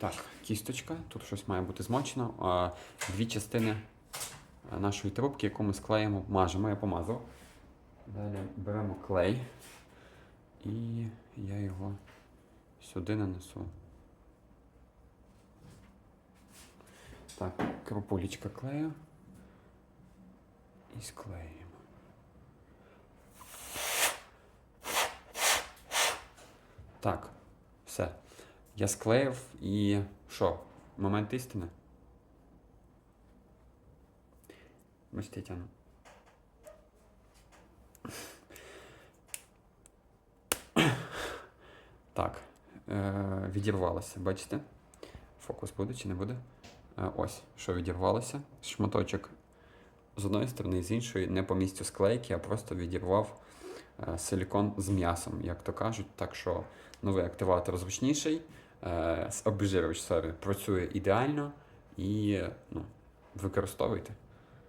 Так, кісточка. Тут щось має бути змочено. Дві частини е, нашої трубки, яку ми склеїмо, мажемо, я помазав. Далі беремо клей і я його сюди нанесу. Так, крупулечка клею. І склеїмо. Так, все. Я склеїв і що? Момент істини? Ось Тетяна. Так, е, відірвалося, бачите? Фокус буде чи не буде? Е, ось, що відірвалося. Шматочок з одної сторони, з іншої, не по місцю склейки, а просто відірвав е, силікон з м'ясом, як то кажуть. Так що новий активатор зручніший, обезжирювач собі працює ідеально і ну, використовуйте.